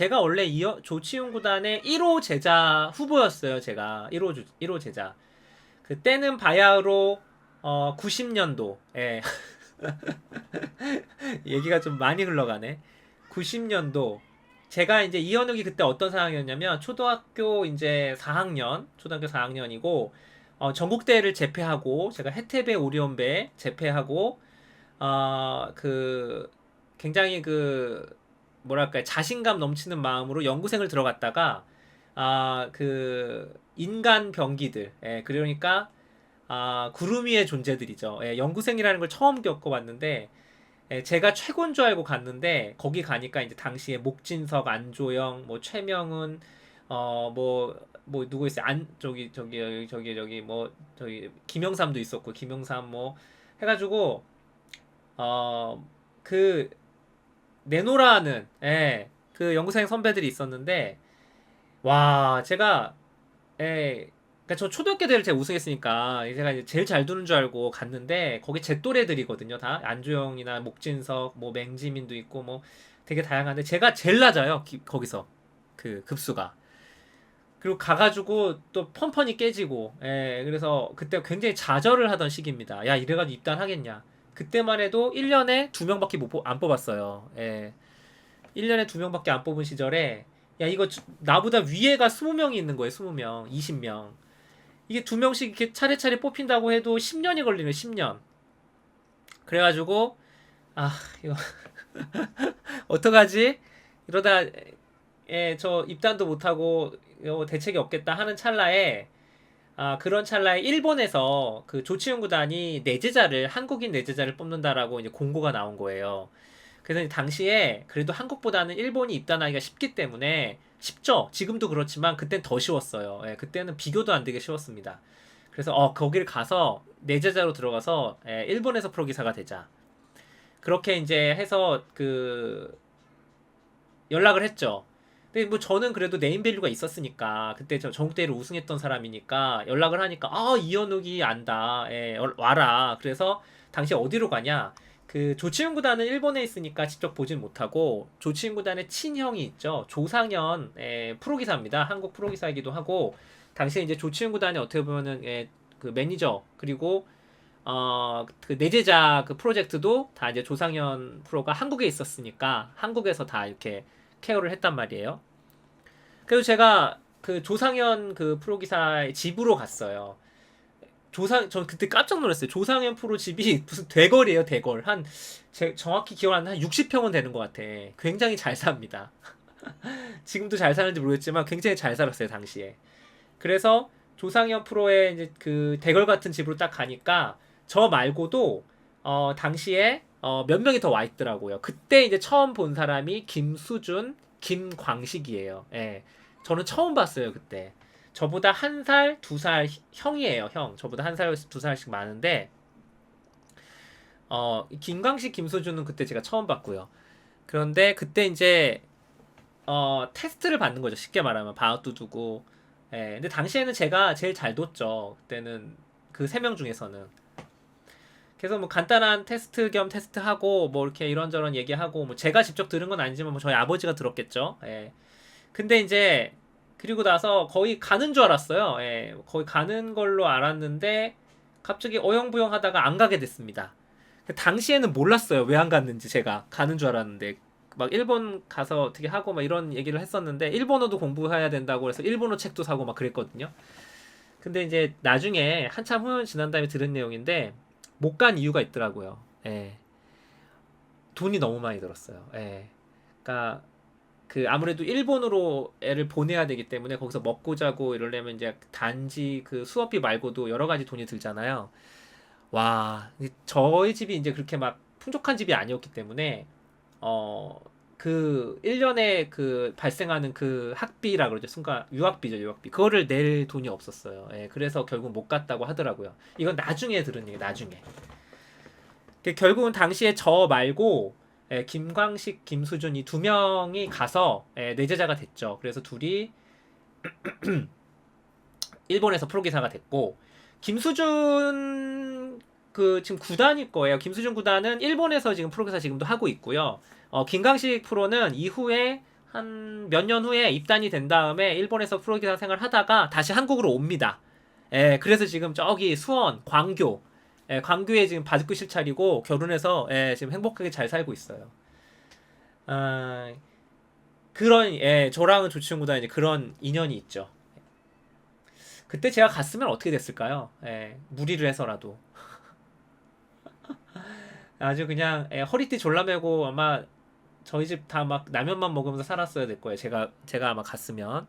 제가 원래 이어, 조치훈 구단의 1호 제자 후보였어요. 제가 1호 주, 1호 제자. 그때는 바야흐로 어 90년도. 예. 얘기가 좀 많이 흘러가네. 90년도. 제가 이제 이현욱이 그때 어떤 상황이었냐면 초등학교 이제 4학년, 초등학교 4학년이고 어, 전국대회를 제패하고 제가 해태배 오리온배 제패하고 어, 그 굉장히 그 뭐랄까 자신감 넘치는 마음으로 연구생을 들어갔다가 아 그 인간 병기들 예, 그러니까 아 구름 위의 존재들이죠. 예, 연구생이라는 걸 처음 겪어봤는데 예, 제가 최고인 줄 알고 갔는데 거기 가니까 이제 당시에 목진석 안조영 뭐 최명은 어뭐 뭐 누구 있어요? 안 저기 저기 저기 저기 저기 뭐 저기 김영삼도 있었고 김영삼 뭐 해가지고 어그 내노라는 예, 그 연구생 선배들이 있었는데 와 제가 예, 그러니까 저 초등학교 대회를 제가 우승했으니까 제가 이제 제일 잘 두는 줄 알고 갔는데 거기 제 또래들이거든요 다. 안조영이나 목진석 뭐 맹지민도 있고 뭐 되게 다양한데 제가 제일 낮아요 기- 거기서 그 급수가. 그리고 가가지고 또 펀펀이 깨지고 예, 그래서 그때 굉장히 좌절을 하던 시기입니다. 야 이래가지고 입단하겠냐 그때만 해도 1년에 두 명밖에 못, 뽑- 안 뽑았어요. 예. 1년에 두 명밖에 안 뽑은 시절에 야 이거 주- 나보다 위에가 20명이 있는 거예요. 20명, 20명. 이게 두 명씩 이렇게 차례차례 뽑힌다고 해도 10년이 걸리는 10년. 그래 가지고 아 이거 어떡하지? 이러다 예, 저 입단도 못 하고 이거 대책이 없겠다 하는 찰나에 아, 그런 찰나에 일본에서 그 조치훈 구단이 내제자를 한국인 내제자를 뽑는다라고 이제 공고가 나온 거예요. 그래서 당시에 그래도 한국보다는 일본이 입단하기가 쉽기 때문에 쉽죠. 지금도 그렇지만 그땐 더 쉬웠어요. 예, 그때는 비교도 안 되게 쉬웠습니다. 그래서 어 거기를 가서 내제자로 들어가서 예, 일본에서 프로 기사가 되자. 그렇게 이제 해서 그 연락을 했죠. 근데 뭐 저는 그래도 네임밸류가 있었으니까 그때 저 전국대회를 우승했던 사람이니까 연락을 하니까 아 이현욱이 안다. 예, 어, 와라. 그래서 당시 어디로 가냐? 그 조치훈 구단은 일본에 있으니까 직접 보진 못하고 조치훈 구단의 친형이 있죠. 조상현 예, 프로기사입니다. 한국 프로기사이기도 하고 당시에 이제 조치훈 구단이 어떻게 보면은 예, 그 매니저 그리고 어그 내제자 그 프로젝트도 다 이제 조상현 프로가 한국에 있었으니까 한국에서 다 이렇게 케어를 했단 말이에요. 그래서 제가 그 조상현 그 프로 기사의 집으로 갔어요. 조상 전 그때 깜짝 놀랐어요. 조상현 프로 집이 무슨 대걸이에요, 대걸. 한 제 정확히 기억 안 나. 한 60평은 되는 것 같아. 굉장히 잘 삽니다. 지금도 잘 사는지 모르겠지만 굉장히 잘 살았어요, 당시에. 그래서 조상현 프로의 이제 그 대걸 같은 집으로 딱 가니까 저 말고도 어 당시에 어, 몇 명이 더 와 있더라고요. 그때 이제 처음 본 사람이 김수준, 김광식이에요. 예. 저는 처음 봤어요, 그때. 저보다 한 살, 두 살 형이에요, 형. 저보다 한 살, 두 살씩 많은데, 어, 김광식, 김수준은 그때 제가 처음 봤고요. 그런데 그때 이제, 어, 테스트를 받는 거죠. 쉽게 말하면. 바웃도 두고. 예. 근데 당시에는 제가 제일 잘 뒀죠. 그때는 그 세 명 중에서는. 그래서 뭐 간단한 테스트 겸 테스트하고 뭐 이렇게 이런저런 얘기하고 뭐 제가 직접 들은 건 아니지만 뭐 저희 아버지가 들었겠죠. 예. 근데 이제 그리고 나서 거의 가는 줄 알았어요. 예. 거의 가는 걸로 알았는데 갑자기 어영부영 하다가 안 가게 됐습니다. 그 당시에는 몰랐어요. 왜 안 갔는지 제가 가는 줄 알았는데 막 일본 가서 어떻게 하고 막 이런 얘기를 했었는데 일본어도 공부해야 된다고 해서 일본어 책도 사고 막 그랬거든요. 근데 이제 나중에 한참 후년 지난 다음에 들은 내용인데 못 간 이유가 있더라고요. 예. 돈이 너무 많이 들었어요. 예. 그러니까 그 아무래도 일본으로 애를 보내야 되기 때문에 거기서 먹고 자고 이러려면 이제 단지 그 수업비 말고도 여러 가지 돈이 들잖아요. 와, 저희 집이 이제 그렇게 막 풍족한 집이 아니었기 때문에 어, 그 1년에 그 발생하는 그 학비라 그러죠. 순간 유학비죠, 유학비. 그거를 낼 돈이 없었어요. 예, 그래서 결국 못 갔다고 하더라고요. 이건 나중에 들은 얘기, 나중에. 그 결국은 당시에 저 말고 예, 김광식, 김수준 이 두 명이 가서 예, 내제자가 됐죠. 그래서 둘이 일본에서 프로기사가 됐고 김수준 그 지금 구단일 거예요. 김수준 구단은 일본에서 지금 프로기사 지금도 하고 있고요. 어, 김광식 프로는 이후에 한 몇 년 후에 입단이 된 다음에 일본에서 프로기사 생활 하다가 다시 한국으로 옵니다. 예, 그래서 지금 저기 수원, 광교, 예, 광교에 지금 바둑교실 차리고 결혼해서 예, 지금 행복하게 잘 살고 있어요. 아, 그런 예, 저랑은 조치훈구단 이제 그런 인연이 있죠. 그때 제가 갔으면 어떻게 됐을까요? 예, 무리를 해서라도. 아주 그냥 예, 허리띠 졸라매고 아마 저희 집 다 막 라면만 먹으면서 살았어야 될 거예요. 제가 제가 아마 갔으면.